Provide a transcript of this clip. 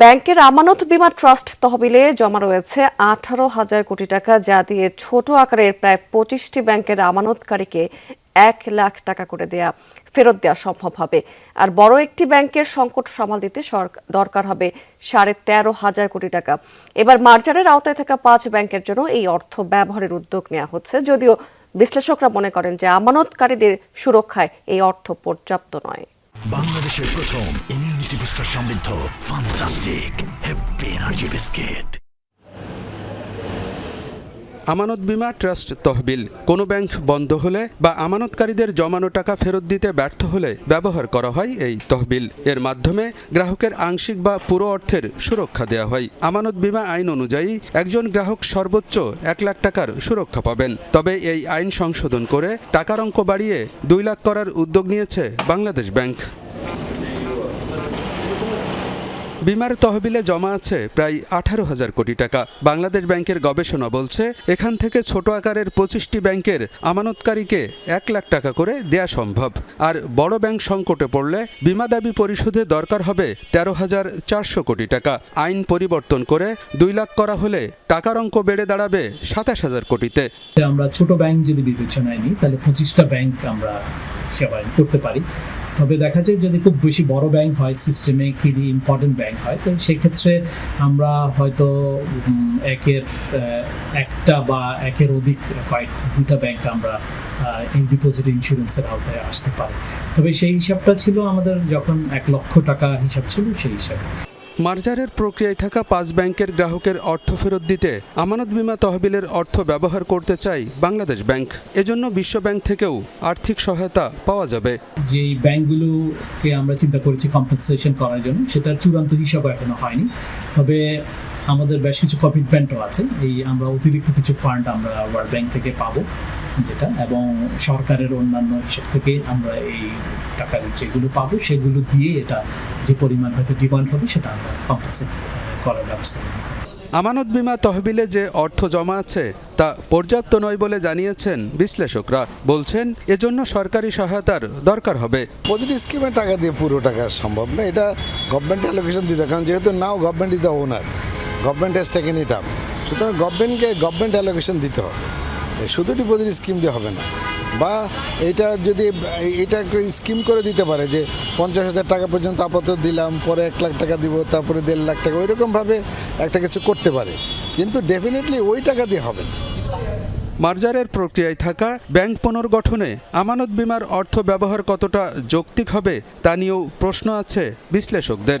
ব্যাংকের আমানত বীমা ট্রাস্ট তহবিলে জমা রয়েছে আঠারো হাজার কোটি টাকা, যা দিয়ে ছোট আকারের প্রায় পঁচিশটি ব্যাংকের আমানতকারীকে এক লাখ টাকা করে দেয়া, ফেরত দেওয়া সম্ভব হবে। আর বড় একটি ব্যাংকের সংকট সামাল দিতে দরকার হবে সাড়ে তেরো হাজার কোটি টাকা। এবার মার্জারের আওতায় থাকা পাঁচ ব্যাংকের জন্য এই অর্থ ব্যবহারের উদ্যোগ নেওয়া হচ্ছে। যদিও বিশ্লেষকরা মনে করেন যে আমানতকারীদের সুরক্ষায় এই অর্থ পর্যাপ্ত নয়। বাংলাদেশের প্রথম ইমিউনিটি বুস্টার সমৃদ্ধ ফান্টাস্টিক হ্যাপি এনার্জি বিস্কিট আমানত বিমা ট্রাস্ট তহবিল। কোনো ব্যাংক বন্ধ হলে বা আমানতকারীদের জমানো টাকা ফেরত দিতে ব্যর্থ হলে ব্যবহার করা হয় এই তহবিল। এর মাধ্যমে গ্রাহকের আংশিক বা পুরো অর্থের সুরক্ষা দেওয়া হয়। আমানত বিমা আইন অনুযায়ী একজন গ্রাহক সর্বোচ্চ এক লাখ টাকার সুরক্ষা পাবেন। তবে এই আইন সংশোধন করে টাকার অঙ্ক বাড়িয়ে দুই লাখ করার উদ্যোগ নিয়েছে বাংলাদেশ ব্যাংক। বিমার তহবিলে জমা আছে প্রায় আঠারো হাজার কোটি টাকা। বাংলাদেশ ব্যাংকের গবেষণা বলছে, এখান থেকে ছোট আকারের পঁচিশটি ব্যাংকের আমানতকারীকে এক লাখ টাকা করে দেয়া সম্ভব। আর বড় ব্যাংক সংকটে পড়লে বিমা দাবি পরিশোধে দরকার হবে তেরো হাজার চারশো কোটি টাকা। আইন পরিবর্তন করে দুই লাখ করা হলে টাকার অঙ্ক বেড়ে দাঁড়াবে সাতাশ হাজার কোটিতে। আমরা ছোট ব্যাংক যদি বিবেচনায় নিই, তাহলে পঁচিশটা ব্যাংক আমরা সেবায়ন করতে পারি। তবে দেখা যায় যদি খুব বেশি বড় ব্যাংক হয় সিস্টেমে খুবই ইম্পর্টেন্ট ব্যাংক হয়, তো সেই ক্ষেত্রে আমরা হয়তো একের একটা বা একের অধিক কয়েক দুটা ব্যাংক আমরা এই ডিপোজিট ইন্স্যুরেন্সের আওতায় আসতে পারি। তবে সেই হিসাবটা ছিল আমাদের যখন এক লক্ষ টাকা হিসাব ছিল সেই হিসাবে। মার্জারের প্রক্রিয়ায় থাকা পাঁচ ব্যাংকের গ্রাহকের অর্থ ফেরত দিতে আমানত বিমা তহবিলের অর্থ ব্যবহার করতে চাই বাংলাদেশ ব্যাংক। এজন্য বিশ্ব ব্যাংক থেকেও আর্থিক সহায়তা পাওয়া যাবে। যে ব্যাংকগুলোকে আমরা চিন্তা করেছি কম্পেনসেশন করার জন্য, সেটার চূড়ান্ত হিসাব এখনও হয়নি। তবে আমাদের বেশ কিছু কমিটমেন্টও আছে। এই আমরা অতিরিক্ত কিছু ফান্ড আমরা ওয়ার্ল্ড ব্যাংক থেকে পাবো যেটা এবং সরকারের অন্যান্য হিসাব থেকে আমরা এই টাকার যেগুলো পাবো সেগুলো দিয়ে এটা যে পরিমাণ হয়তো ডিমান্ড হবে সেটা আমরা কম্পেনসেট করার ব্যবস্থা আমানত বিমা তহবিলে যে অর্থ জমা আছে তা পর্যাপ্ত নয় বলে জানিয়েছেন বিশ্লেষকরা। বলছেন এজন্য সরকারি সহায়তার দরকার হবে। প্রতিটি স্কিমের টাকা দিয়ে পুরো টাকা সম্ভব না। এটা গভর্নমেন্ট অ্যালোকেশন দিতে কারণ যেহেতু now government is the owner government has taken it up সুতরাং গভর্নমেন্টকে গভর্নমেন্ট অ্যালোকেশন দিতে হবে। শুধু ডিপোজিট স্কিম দিয়ে হবে না। বা এটা যদি, এটা একটা স্কিম করে দিতে পারে যে পঞ্চাশ হাজার টাকা পর্যন্ত আপাতত দিলাম, পরে এক লাখ টাকা দিব, তারপরে দেড় লাখ টাকা, ওইরকমভাবে একটা কিছু করতে পারে। কিন্তু ডেফিনেটলি ওই টাকা দিয়ে হবে না। মার্জারের প্রক্রিয়ায় থাকা ব্যাংক পুনর্গঠনে আমানত বিমার অর্থ ব্যবহার কতটা যৌক্তিক হবে তা নিয়েও প্রশ্ন আছে বিশ্লেষকদের।